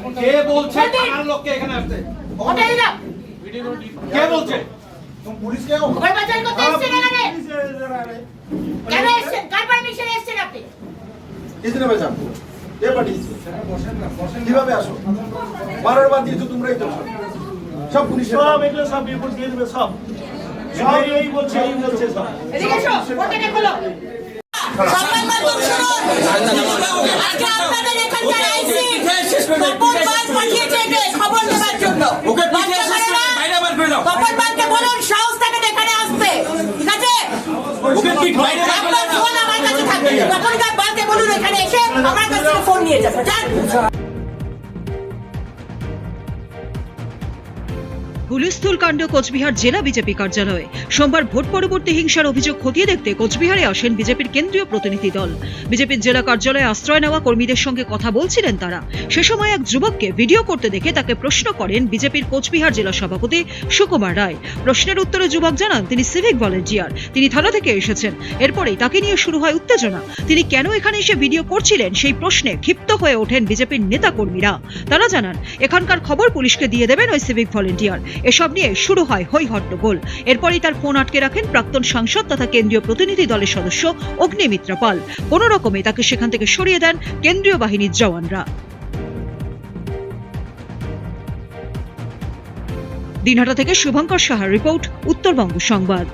কে বলছে থানার লোককে এখানে আসতে? কে বলছে? পুলিশকে ওই বাজার করতে এসছেন এখানে? কেন এসছেন? কার পারমিশনে আপনি? কীভাবে আসো? বারোর বার দিয়েছ তোমরাই তো সব পুলিশের সব এগুলো সব রিপোর্ট দিয়ে দেবে সব। সব এই বলছে এই বলছে সব। এদিকে এসো ওখানে খোলো। সংবাদ মাধ্যম শুনুন আজকে আপনাদের এখানকার আইসি তপন পাল পাঠিয়েছে খবর দেওয়ার জন্য। ওকে বাইরে বার। করে দাও তপন পালকে বলুন সাহস থাকে এখানে আসতে ঠিক আছে? ওকে পিঠ বাইরে বার করে দাও ফোন আমার কাছে থাকবে। তখনকার বালকে বলুন এখানে এসে আমার কাছ ফোন নিয়ে যাবে। হুলস্থুল কাণ্ড কোচবিহার জেলা বিজেপি কার্যালয়ে। সোমবার ভোট পরবর্তী হিংসার অভিযোগ খতিয়ে দেখতে কোচবিহারে আসেন বিজেপির কেন্দ্রীয় প্রতিনিধি দল। বিজেপির জেলা কার্যালয়ে আশ্রয় নেওয়া কর্মীদের সঙ্গে কথা বলছিলেন তারা। সে সময় এক যুবককে ভিডিও করতে দেখে তাকে প্রশ্ন করেন বিজেপির কোচবিহার জেলা সভাপতি সুকুমার রায়। প্রশ্নের উত্তরে যুবক জানান, তিনি সিভিক ভলেন্টিয়ার। তিনি থানা থেকে এসেছেন। এরপরেই তাকে নিয়ে শুরু হয় উত্তেজনা। তিনি কেন এখানে এসে ভিডিও করছিলেন? সেই প্রশ্নে ক্ষিপ্ত হয়ে ওঠেন বিজেপির নেতা কর্মীরা তারা জানান, এখানকার খবর পুলিশকে দিয়ে দেবেন ওই সিভিক ভলেন্টিয়ার। এসব নিয়ে শুরু হয় হৈ হট্টগোল এরপরই তার ফোন আটকে রাখেন প্রাক্তন সাংসদ তথা কেন্দ্রীয় প্রতিনিধি দলের সদস্য অগ্নিমিত্র পাল। কোনো রকমে তাকে সেখান থেকে সরিয়ে দেন কেন্দ্রীয় বাহিনীর জওয়ানরা। দিনহাটা থেকে শুভঙ্কর সাহার রিপোর্ট, উত্তরবঙ্গ সংবাদ।